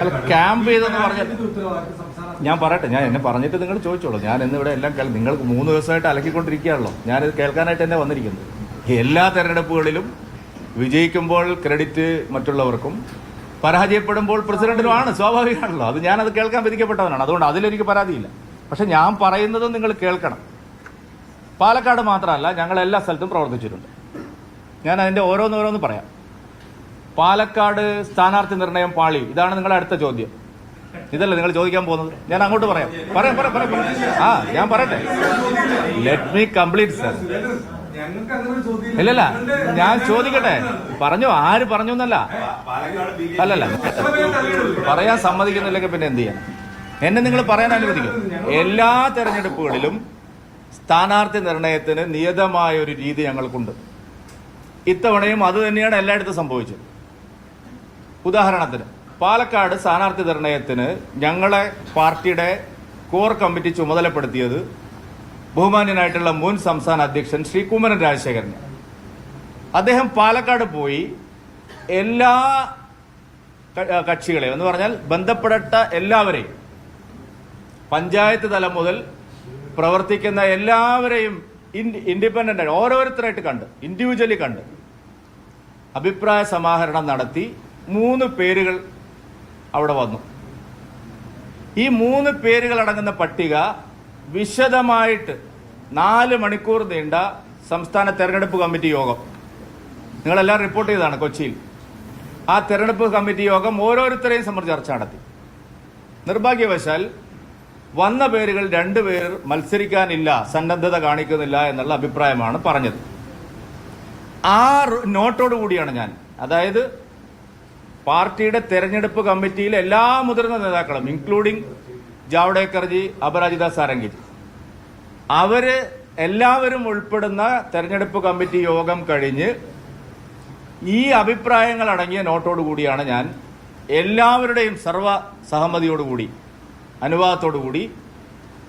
അല്ല, ക്യാമ്പ് ചെയ്തെന്ന് പറഞ്ഞ ഞാൻ പറയട്ടെ ഞാൻ എന്നെ പറഞ്ഞിട്ട് നിങ്ങൾ ചോദിച്ചോളൂ. ഞാൻ ഇന്ന് ഇവിടെ എല്ലാം കേൾ നിങ്ങൾക്ക് മൂന്ന് ദിവസമായിട്ട് അലക്കിക്കൊണ്ടിരിക്കുകയാണല്ലോ. ഞാനിത് കേൾക്കാനായിട്ട് തന്നെ വന്നിരിക്കുന്നത് എല്ലാ തെരഞ്ഞെടുപ്പുകളിലും വിജയിക്കുമ്പോൾ ക്രെഡിറ്റ് മറ്റുള്ളവർക്കും പരാജയപ്പെടുമ്പോൾ പ്രസിഡന്റിനുമാണ് സ്വാഭാവികമാണല്ലോ. അത് ഞാനത് കേൾക്കാൻ വിധിക്കപ്പെട്ടവനാണ്. അതുകൊണ്ട് അതിലെനിക്ക് പരാതിയില്ല. പക്ഷെ ഞാൻ പറയുന്നത് നിങ്ങൾ കേൾക്കണം. പാലക്കാട് മാത്രമല്ല ഞങ്ങൾ എല്ലാ സ്ഥലത്തും പ്രവർത്തിച്ചിട്ടുണ്ട്. ഞാൻ അതിന്റെ ഓരോന്നോരോന്ന് പറയാം. പാലക്കാട് സ്ഥാനാർത്ഥി നിർണയം പാളി. ഇതാണ് നിങ്ങളുടെ അടുത്ത ചോദ്യം. ഇതല്ല നിങ്ങൾ ചോദിക്കാൻ പോകുന്നത്? ഞാൻ അങ്ങോട്ട് പറയാം. പറയാം പറയാം പറയാം. ആ ഞാൻ പറയട്ടെ. ലെറ്റ് മീ കംപ്ലീറ്റ് സർ ഇല്ലല്ല ഞാൻ ചോദിക്കട്ടെ. പറഞ്ഞു ആര് പറഞ്ഞു എന്നല്ല. അല്ലല്ല. പറയാൻ സമ്മതിക്കുന്നില്ലെങ്കിൽ പിന്നെ എന്ത് ചെയ്യാം? എന്നെ നിങ്ങൾ പറയാൻ അനുവദിക്കും. എല്ലാ തെരഞ്ഞെടുപ്പുകളിലും സ്ഥാനാർത്ഥി നിർണയത്തിന് നിയതമായ ഒരു രീതി ഞങ്ങൾക്കുണ്ട്. ഇത്തവണയും അത് തന്നെയാണ് എല്ലായിടത്തും സംഭവിച്ചത്. ഉദാഹരണത്തിന് പാലക്കാട് സ്ഥാനാർത്ഥി നിർണയത്തിന് ഞങ്ങളെ പാർട്ടിയുടെ കോർ കമ്മിറ്റി ചുമതലപ്പെടുത്തിയത് ബഹുമാന്യനായിട്ടുള്ള മുൻ സംസ്ഥാന അധ്യക്ഷൻ ശ്രീ കുമ്മനൻ രാജശേഖരൻ. അദ്ദേഹം പാലക്കാട് പോയി എല്ലാ കക്ഷികളെയും എന്ന് പറഞ്ഞാൽ ബന്ധപ്പെട്ട എല്ലാവരെയും പഞ്ചായത്ത് തലം മുതൽ പ്രവർത്തിക്കുന്ന എല്ലാവരെയും ഇൻഡിപെൻഡന്റ് ഓരോരുത്തരായിട്ട് കണ്ട് ഇൻഡിവിജ്വലി കണ്ട് അഭിപ്രായ സമാഹരണം നടത്തി മൂന്ന് പേരുകൾ അവിടെ വന്നു. ഈ മൂന്ന് പേരുകൾ അടങ്ങുന്ന പട്ടിക വിശദമായിട്ട് നാല് മണിക്കൂർ നീണ്ട സംസ്ഥാന തെരഞ്ഞെടുപ്പ് കമ്മിറ്റി യോഗം. നിങ്ങളെല്ലാം റിപ്പോർട്ട് ചെയ്തതാണ് കൊച്ചിയിൽ. ആ തെരഞ്ഞെടുപ്പ് കമ്മിറ്റി യോഗം ഓരോരുത്തരെയും സംബന്ധിച്ച് ചർച്ച നടത്തി. നിർഭാഗ്യവശാൽ വന്ന പേരുകൾ രണ്ടുപേർ മത്സരിക്കാനില്ല സന്നദ്ധത കാണിക്കുന്നില്ല എന്നുള്ള അഭിപ്രായമാണ് പറഞ്ഞത്. ആ നോട്ടോടു നോട്ടോട് കൂടിയാണ് ഞാൻ. അതായത് പാർട്ടിയുടെ തെരഞ്ഞെടുപ്പ് കമ്മിറ്റിയിലെ എല്ലാ മുതിർന്ന നേതാക്കളും ഇൻക്ലൂഡിംഗ് ജാവ്ഡേക്കർജി അപരാജിത സാരംഗി അവർ എല്ലാവരും ഉൾപ്പെടുന്ന തെരഞ്ഞെടുപ്പ് കമ്മിറ്റി യോഗം കഴിഞ്ഞ് ഈ അഭിപ്രായങ്ങൾ അടങ്ങിയ നോട്ടോട് കൂടിയാണ് ഞാൻ എല്ലാവരുടെയും സർവ സഹമതിയോടുകൂടി അനുവാദത്തോടുകൂടി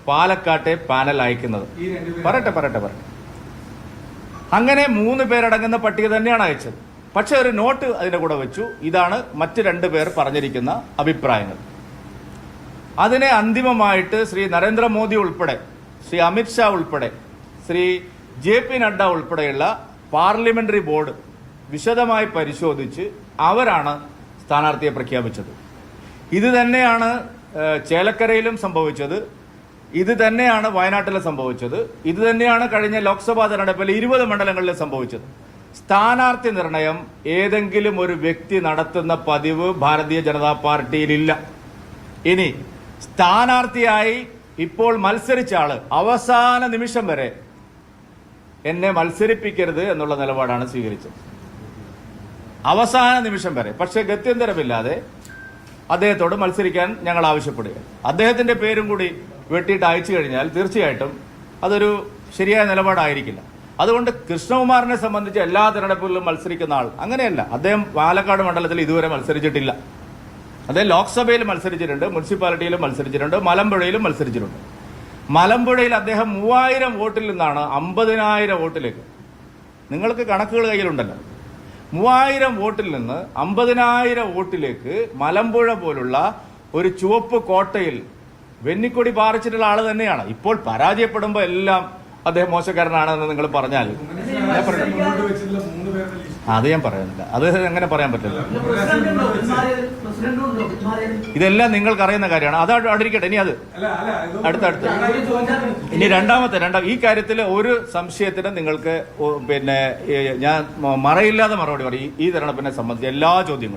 പാലക്കാട്ടെ പാനൽ അയക്കുന്നത്. പറയട്ടെ പറയട്ടെ പറയട്ടെ. അങ്ങനെ മൂന്ന് പേരടങ്ങുന്ന പട്ടിക തന്നെയാണ് അയച്ചത്. പക്ഷെ ഒരു നോട്ട് അതിന്റെ കൂടെ വെച്ചു. ഇതാണ് മറ്റ് രണ്ട് പേർ പറഞ്ഞിരിക്കുന്ന അഭിപ്രായങ്ങൾ. അതിനെ അന്തിമമായിട്ട് ശ്രീ നരേന്ദ്രമോദി ഉൾപ്പെടെ ശ്രീ അമിത്ഷാ ഉൾപ്പെടെ ശ്രീ ജെ പി നഡ്ഡ ഉൾപ്പെടെയുള്ള പാർലമെന്ററി ബോർഡ് വിശദമായി പരിശോധിച്ച് അവരാണ് സ്ഥാനാർത്ഥിയെ പ്രഖ്യാപിച്ചത്. ഇത് തന്നെയാണ് ചേലക്കരയിലും സംഭവിച്ചത്. ഇത് തന്നെയാണ് വയനാട്ടിലും സംഭവിച്ചത്. ഇത് തന്നെയാണ് കഴിഞ്ഞ ലോക്സഭാ തെരഞ്ഞെടുപ്പിൽ ഇരുപത് മണ്ഡലങ്ങളിലും സംഭവിച്ചത്. സ്ഥാനാർത്ഥി നിർണയം ഏതെങ്കിലും ഒരു വ്യക്തി നടത്തുന്ന പതിവ് ഭാരതീയ ജനതാ പാർട്ടിയിലില്ല. ഇനി സ്ഥാനാർത്ഥിയായി ഇപ്പോൾ മത്സരിച്ച ആൾ അവസാന നിമിഷം വരെ എന്നെ മത്സരിപ്പിക്കരുത് എന്നുള്ള നിലപാടാണ് സ്വീകരിച്ചത്. അവസാന നിമിഷം വരെ. പക്ഷേ ഗത്യന്തരമില്ലാതെ അദ്ദേഹത്തോട് മത്സരിക്കാൻ ഞങ്ങൾ ആവശ്യപ്പെടുക അദ്ദേഹത്തിന്റെ പേരും കൂടി വെട്ടിയിട്ട് അയച്ചു കഴിഞ്ഞാൽ തീർച്ചയായിട്ടും അതൊരു ശരിയായ നിലപാടായിരിക്കില്ല. അതുകൊണ്ട് കൃഷ്ണകുമാറിനെ സംബന്ധിച്ച് എല്ലാ തെരഞ്ഞെടുപ്പുകളിലും മത്സരിക്കുന്ന ആൾ അങ്ങനെയല്ല. അദ്ദേഹം പാലക്കാട് മണ്ഡലത്തിൽ ഇതുവരെ മത്സരിച്ചിട്ടില്ല. അദ്ദേഹം ലോക്സഭയിൽ മത്സരിച്ചിട്ടുണ്ട് മുനിസിപ്പാലിറ്റിയിലും മത്സരിച്ചിട്ടുണ്ട് മലമ്പുഴയിലും മത്സരിച്ചിട്ടുണ്ട്. മലമ്പുഴയിൽ അദ്ദേഹം മൂവായിരം വോട്ടിൽ നിന്നാണ് അമ്പതിനായിരം വോട്ടിലേക്ക്. നിങ്ങൾക്ക് കണക്കുകൾ കയ്യിലുണ്ടല്ലോ. മൂവായിരം വോട്ടിൽ നിന്ന് അമ്പതിനായിരം വോട്ടിലേക്ക് മലമ്പുഴ പോലുള്ള ഒരു ചുവപ്പ് കോട്ടയിൽ വെന്നിക്കൊടി പാറിച്ചിട്ടുള്ള ആൾ തന്നെയാണ്. ഇപ്പോൾ പരാജയപ്പെടുമ്പോൾ എല്ലാം അദ്ദേഹം മോശക്കാരനാണെന്ന് നിങ്ങൾ പറഞ്ഞാൽ അത് ഞാൻ പറയുന്നില്ല. അത് എങ്ങനെ പറയാൻ പറ്റില്ല? ഇതെല്ലാം നിങ്ങൾക്ക് അറിയുന്ന കാര്യമാണ്. അത് ഇരിക്കട്ടെ ഇനി അത്. അടുത്തടുത്ത്. ഇനി രണ്ടാമത്തെ രണ്ടാം ഈ കാര്യത്തിൽ ഒരു സംശയത്തിനും നിങ്ങൾക്ക് പിന്നെ ഞാൻ മറയില്ലാതെ മറുപടി പറയും. ഈ തെരഞ്ഞെടുപ്പിനെ സംബന്ധിച്ച് എല്ലാ ചോദ്യങ്ങളും.